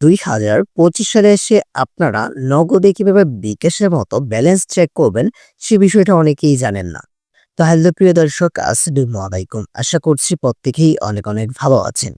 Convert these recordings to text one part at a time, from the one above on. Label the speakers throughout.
Speaker 1: দুই হাজার পঁচিশ সালে এসে আপনারা নগদে কীভাবে বিকাশের মতো ব্যালেন্স চেক করবেন, সে বিষয়টা অনেকেই জানেন না। তো হ্যালো প্রিয় দর্শক, আসসালামু আলাইকুম। আশা করছি প্রত্যেকেই অনেক অনেক ভালো আছেন।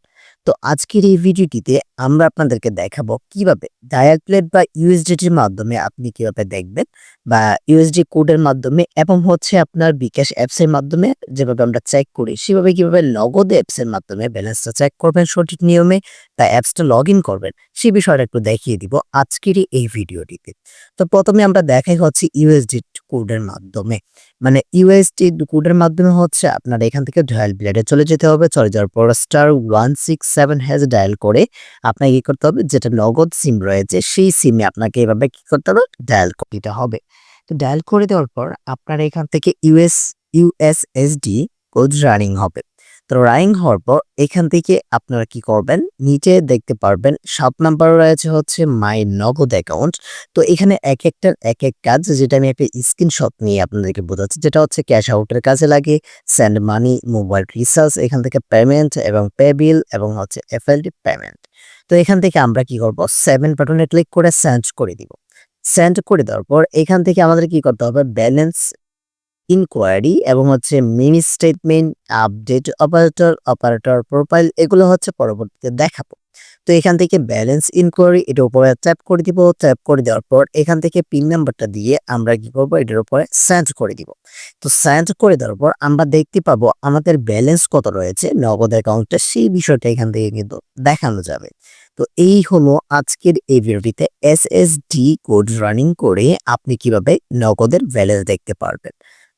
Speaker 1: তো আজকের এই ভিডিওটিতে আমরা আপনাদেরকে দেখাবো কীভাবে ডায়াল প্লেট বা ইউএসডিটির মাধ্যমে আপনি কীভাবে দেখবেন বা ইউএসডি কোডের মাধ্যমে এবং হচ্ছে আপনার বিকাশ অ্যাপসের মাধ্যমে যেভাবে আমরা চেক করি, সেভাবে কীভাবে নগদ অ্যাপসের মাধ্যমে ব্যালেন্সটা চেক করবেন সঠিক নিয়মে বা অ্যাপসটা লগ ইন করবেন, সে বিষয়টা একটু দেখিয়ে দিব আজকের এই ভিডিওটিতে। তো প্রথমে আমরা দেখাই হচ্ছে ইউএসডি কোডের মাধ্যমে। মানে ইউএসডি কোডের মাধ্যমে হচ্ছে আপনার এখান থেকে ডায়াল ব্লেডে চলে যেতে হবে। চলে যাওয়ার পর star one six seven hash dial করে আপনাকে কী করতে হবে? যেটা নগদ সিম রয়েছে, সেই সিমে আপনাকে এভাবে কী করতে হবে? ডায়াল দিতে হবে। তো ডায়াল করে দেওয়ার পর আপনার এখান থেকে ইউএস ইউএসএসডি কোড রানিং হবে। তো রানিং হওয়ার পর এখান থেকে আপনারা কি করবেন? নিচে দেখতে পারবেন সাত নাম্বার রয়েছে হচ্ছে মাই নগদ অ্যাকাউন্ট তো এখানে এক একটার এক এক কাজ যেটা আমি একটা স্ক্রিনশট নিয়ে আপনাদেরকে বোঝাচ্ছি। যেটা হচ্ছে ক্যাশ আউটের কাজে লাগে সেন্ড মানি মোবাইল রিচার্জ এখান থেকে পেমেন্ট এবং পে বিল এবং হচ্ছে এফএলডি পেমেন্ট তো এখান থেকে আমরা কি করব? সেভেন বাটনে ক্লিক করে সেন্ড করে দিব। সেন্ড করে দেওয়ার পর এখান থেকে আমাদের কি করতে হবে? ব্যালেন্স ইনকোয়ারি এবং হচ্ছে mini statement update operator operator profile এগুলো হচ্ছে পরবর্তীতে দেখাবো। তো এখান থেকে ব্যালেন্স ইনকোয়ারি এটার উপরে ট্যাপ করে দিব। ট্যাপ করে দেওয়ার পর এখান থেকে পিন নাম্বারটা দিয়ে আমরা কি করব? এটার উপরে সেন্ড করে দিব। তো সেন্ড করে দেওয়ার পর আমরা দেখতে পাবো আমাদের ব্যালেন্স কত রয়েছে, নগদ অ্যাকাউন্টে সেই বিষয়টা এখান থেকে কিন্তু দেখানো যাবে। তো এই হলো আজকের এই ভিডিওটিতে S S D code running করে আপনি কীভাবে নগদের ব্যালেন্স দেখতে পারবেন।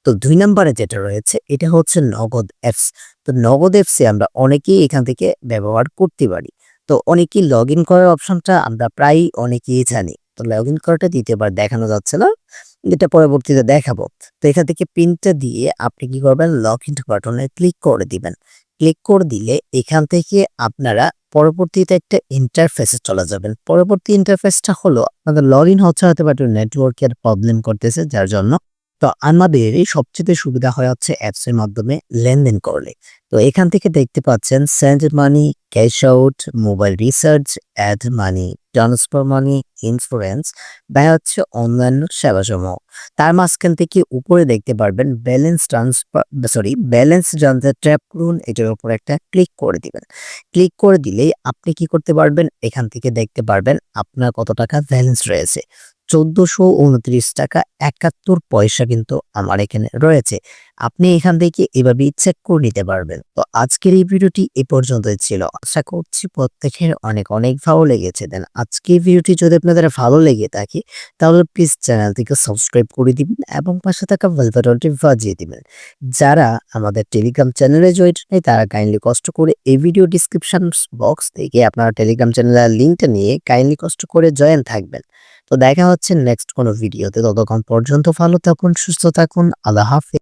Speaker 1: তো দুই নম্বরে যেটা রয়েছে, এটা হচ্ছে নগদ অ্যাপস তো নগদ অ্যাপসে আমরা অনেকেই এখান থেকে ব্যবহার করতে পারি। তো অনেকেই লগ ইন করার অপশনটা আমরা প্রায় অনেকেই জানি। তো লগ ইন করাটা দ্বিতীয়বার দেখানো যাচ্ছে না, যেটা পরবর্তীতে দেখাবো। তো এখান থেকে পিনটা দিয়ে আপনি কি করবেন লগ ইন বাটনে ক্লিক করে দিবেন। ক্লিক করে দিলে এখান থেকে আপনারা পরবর্তীতে একটা ইন্টারফেসে চলে যাবেন। পরবর্তী ইন্টারফেসটা হলো, আপনাদের লগ ইন হচ্ছে হতে পারে নেটওয়ার্কের প্রবলেম করতেছে, যার জন্য তো আমাদের সবচেয়ে সুবিধা হয় হচ্ছে অ্যাপসের মাধ্যমে লেনদেন করলে। তো এখান থেকে দেখতে পাচ্ছেন send money cash out mobile recharge add money transfer money insurance বা হচ্ছে অন্যান্য সেবাসমূহ। তার মাঝখান থেকে উপরে দেখতে পারবেন ব্যালেন্স ট্রান্সফার সরি ব্যালেন্স জানতে ট্র্যাপ করুন, এটার উপর একটা ক্লিক করে দিবেন। ক্লিক করে দিলেই আপনি কি করতে পারবেন? এখান থেকে দেখতে পারবেন আপনার কত টাকা ব্যালেন্স রয়েছে। চোদ্দশো উনত্রিশ টাকা একাত্তর পয়সা কিন্তু আমার এখানে রয়েছে। আপনি এখান থেকে এভাবেই চেক করে নিতে পারবেন। তো আজকের এই ভিডিওটি এ পর্যন্তই ছিল। আশা করছি প্রত্যেকের অনেক অনেক ভালো লেগেছে। দেন আজকের ভিডিওটি যদি আপনাদের ভালো লেগে থাকে, তাহলে প্লিজ চ্যানেলটিকে সাবস্ক্রাইব করে দিবেন এবং পাশে থাকা বেল বাজিয়ে দিবেন। যারা আমাদের টেলিগ্রাম চ্যানেলে জয়েন নেই, তারা কাইন্ডলি কষ্ট করে এই ভিডিও ডিসক্রিপশন বক্স থেকে আপনার টেলিগ্রাম চ্যানেলের লিঙ্কটা নিয়ে কাইন্ডলি কষ্ট করে জয়েন থাকবেন। তো দেখা হচ্ছে নেক্সট কোনো ভিডিওতে ততক্ষণ পর্যন্ত ভালো থাকুন, সুস্থ থাকুন। আল্লাহ হাফিজ।